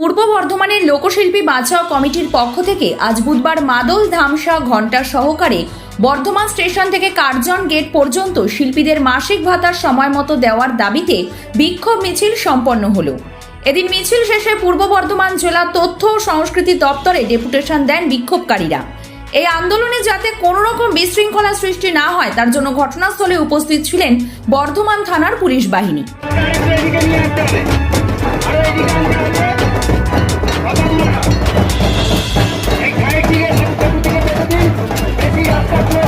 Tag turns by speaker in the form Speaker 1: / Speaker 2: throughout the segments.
Speaker 1: পূর্ব বর্ধমানের লোকশিল্পী বাঁচাও কমিটির পক্ষ থেকে আজ বুধবার মাদল ধামসা ঘণ্টা সহকারে বর্ধমান স্টেশন থেকে কার্জন গেট পর্যন্ত শিল্পীদের মাসিক ভাতার সময় মতো দেওয়ার দাবিতে বিক্ষোভ মিছিল সম্পন্ন হলো। এদিন মিছিল শেষে পূর্ব বর্ধমান জেলা তথ্য ও সংস্কৃতি দপ্তরে ডেপুটেশন দেন বিক্ষোভকারীরা। এই আন্দোলনে যাতে কোনো রকম বিশৃঙ্খলা সৃষ্টি না হয়, তার জন্য ঘটনাস্থলে উপস্থিত ছিলেন বর্ধমান থানার পুলিশ বাহিনী।
Speaker 2: এই গায়ে দিয়ে দিকে বেঁধে দিন বেশি রাস্তা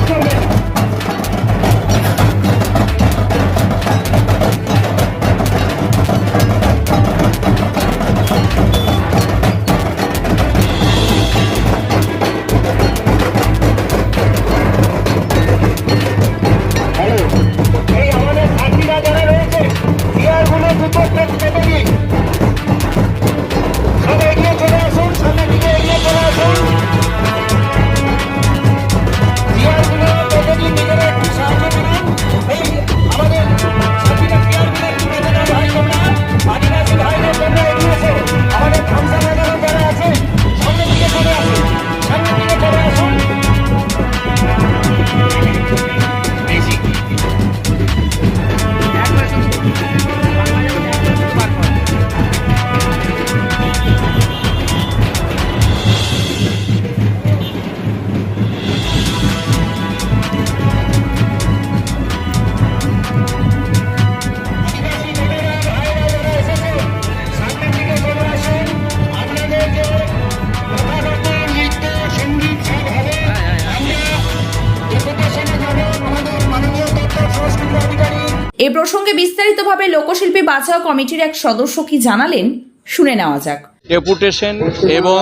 Speaker 1: এ প্রসঙ্গে বিস্তারিতভাবে লোকশিল্পী বাঁচাও কমিটির এক সদস্য কি জানালেন, শুনে নেওয়া যাক।
Speaker 3: ডেপুটেশন এবং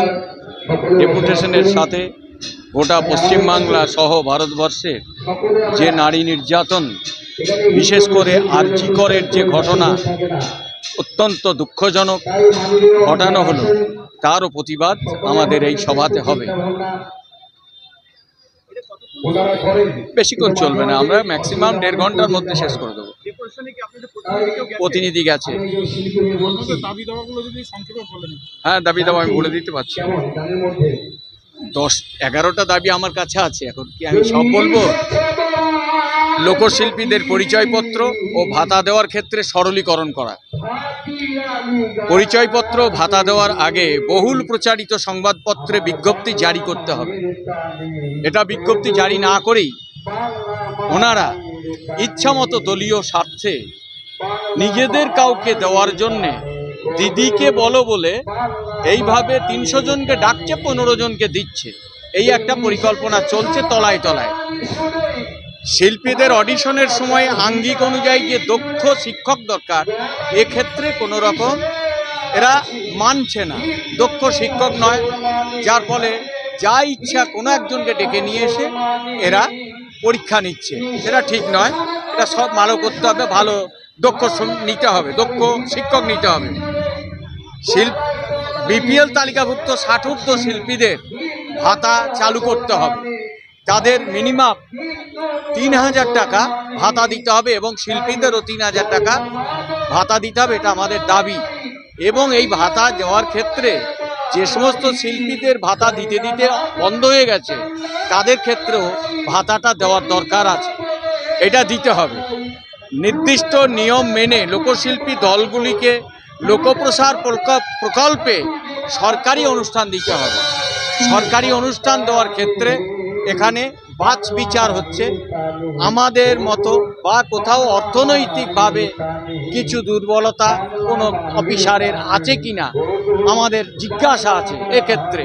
Speaker 3: ডেপুটেশনের সাথে গোটা পশ্চিমবাংলা সহ ভারতবর্ষের যে নারী নির্যাতন, বিশেষ করে আর্জিকরের যে ঘটনা, অত্যন্ত দুঃখজনক ঘটানো হলো, তারও প্রতিবাদ আমাদের এই সভাতে হবে। বেশিক্ষণ চলবে না আমরা ম্যাক্সিমাম দেড় ঘণ্টার মধ্যে শেষ করে দেবো। প্রতিনিধি গেছে। হ্যাঁ দাবি দাবা আমি বলে দিতে পারছি। দশ এগারোটা দাবি আমার কাছে আছে এখন কি আমি সব বলব? লোকশিল্পীদের পরিচয়পত্র ও ভাতা দেওয়ার ক্ষেত্রে সরলীকরণ করা। পরিচয়পত্র ভাতা দেওয়ার আগে বহুল প্রচারিত সংবাদপত্রে বিজ্ঞপ্তি জারি করতে হবে। এটা বিজ্ঞপ্তি জারি না করেই ওনারা ইচ্ছামতো দলীয় স্বার্থে নিজেদের কাউকে দেওয়ার জন্যে দিদিকে বলো বলে এইভাবে তিনশো জনকে ডাকছে, পনেরো জনকে দিচ্ছে। এই একটা পরিকল্পনা চলছে তলায় তলায়। শিল্পীদের অডিশনের সময় আঙ্গিক অনুযায়ী যে দক্ষ শিক্ষক দরকার, এক্ষেত্রে কোনো রকম এরা মানছে না। দক্ষ শিক্ষক নয়, যার ফলে যা ইচ্ছা কোনো একজনকে ডেকে নিয়ে এসে এরা পরীক্ষা নিচ্ছে। সেটা ঠিক নয়, এটা সব ভালো করতে হবে, ভালো দক্ষ নিতে হবে, দক্ষ শিক্ষক নিতে হবে। শিল্প বিপিএল তালিকাভুক্ত ষাটূর্ধ্ব শিল্পীদের ভাতা চালু করতে হবে। তাদের মিনিমাম তিন হাজার টাকা ভাতা দিতে হবে এবং শিল্পীদেরও তিন হাজার টাকা ভাতা দিতে হবে, এটা আমাদের দাবি। এবং এই ভাতা দেওয়ার ক্ষেত্রে যে সমস্ত শিল্পীদের ভাতা দিতে দিতে বন্ধ হয়ে গেছে, তাদের ক্ষেত্রেও ভাতাটা দেওয়ার দরকার আছে। এটা দিতে হবে। নির্দিষ্ট নিয়ম মেনে লোকশিল্পী দলগুলিকে লোকপ্রসার প্রকল্প- প্রকল্পে সরকারি অনুষ্ঠান দিতে হবে। সরকারি অনুষ্ঠান দেওয়ার ক্ষেত্রে এখানে বাছ বিচার হচ্ছে। আমাদের মতো বা কোথাও অর্থনৈতিকভাবে কিছু দুর্বলতা কোনো অফিসারের আছে কি না আমাদের জিজ্ঞাসা আছে। এক্ষেত্রে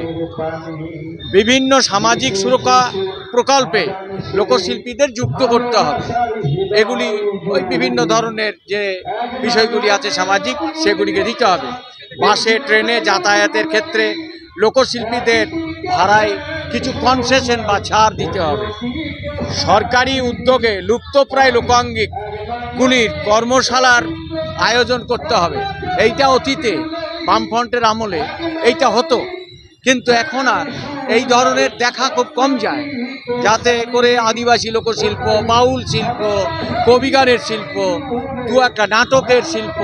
Speaker 3: বিভিন্ন সামাজিক সুরক্ষা প্রকল্পে লোকশিল্পীদের যুক্ত করতে হবে। এগুলি ওই বিভিন্ন ধরনের যে বিষয়গুলি আছে সামাজিক, সেগুলিকে দিতে হবে। বাসে, ট্রেনে যাতায়াতের ক্ষেত্রে লোকশিল্পীদের ভাড়ায় কিছু কনসেশন বা ছাড় দিতে হবে। সরকারি উদ্যোগে লুপ্তপ্রায় লোকাঙ্গিকগুলির কর্মশালার আয়োজন করতে হবে। এইটা অতীতে বামফ্রন্টের আমলে এইটা হতো। কিন্তু এখন আর এই ধরনের দেখা খুব কম যায়। যাতে করে আদিবাসী লোকশিল্প, বাউল শিল্প, কবিগানের শিল্প, দু একটা নাটকের শিল্প,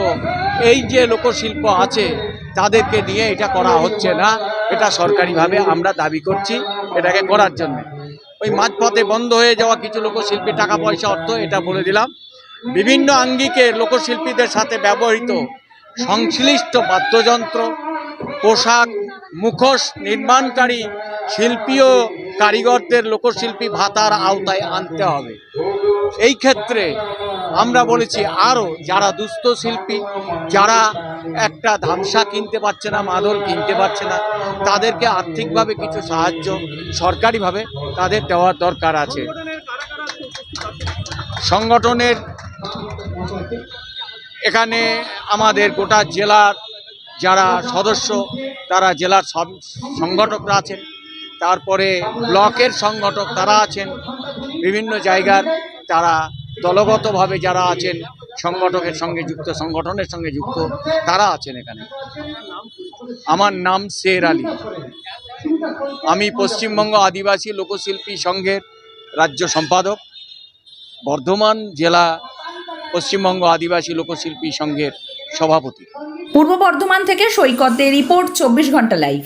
Speaker 3: এই যে লোকশিল্প আছে তাদেরকে নিয়ে এটা করা হচ্ছে না। এটা সরকারিভাবে আমরা দাবি করছি এটাকে করার জন্য। ওই মাঝপথে বন্ধ হয়ে যাওয়া কিছু লোকশিল্পী টাকা পয়সা অর্থ, এটা বলে দিলাম। বিভিন্ন আঙ্গিকে লোকশিল্পীদের সাথে ব্যবহৃত সংশ্লিষ্ট বাদ্যযন্ত্র, পোশাক, মুখোশ নির্মাণকারী শিল্পী ও কারিগরদের লোকশিল্পী ভাতার আওতায় আনতে হবে। এই ক্ষেত্রে আমরা বলেছি আরও যারা দুস্থ শিল্পী, যারা একটা ধামসা কিনতে পারছে না, মাদল কিনতে পারছে না। তাদেরকে আর্থিকভাবে কিছু সাহায্য সরকারিভাবে তাদের দেওয়ার দরকার আছে। সংগঠনের এখানে আমাদের গোটা জেলার যারা সদস্য, তারা জেলার সব সংগঠকরা আছেন। তারপরে ব্লকের সংগঠক তারা আছেন। বিভিন্ন জায়গার তারা দলগতভাবে যারা আছেন সংগঠকের সঙ্গে যুক্ত, সংগঠনের সঙ্গে যুক্ত তারা আছেন এখানে। আমার নাম শের আলী। আমি পশ্চিমবঙ্গ আদিবাসী লোকশিল্পী সংঘের রাজ্য সম্পাদক। বর্ধমান জেলা পশ্চিমবঙ্গ আদিবাসী লোকশিল্পী সংঘের সভাপতি।
Speaker 1: পূর্ব বর্ধমান থেকে সৈকতের রিপোর্ট, চব্বিশ ঘণ্টা লাইভ।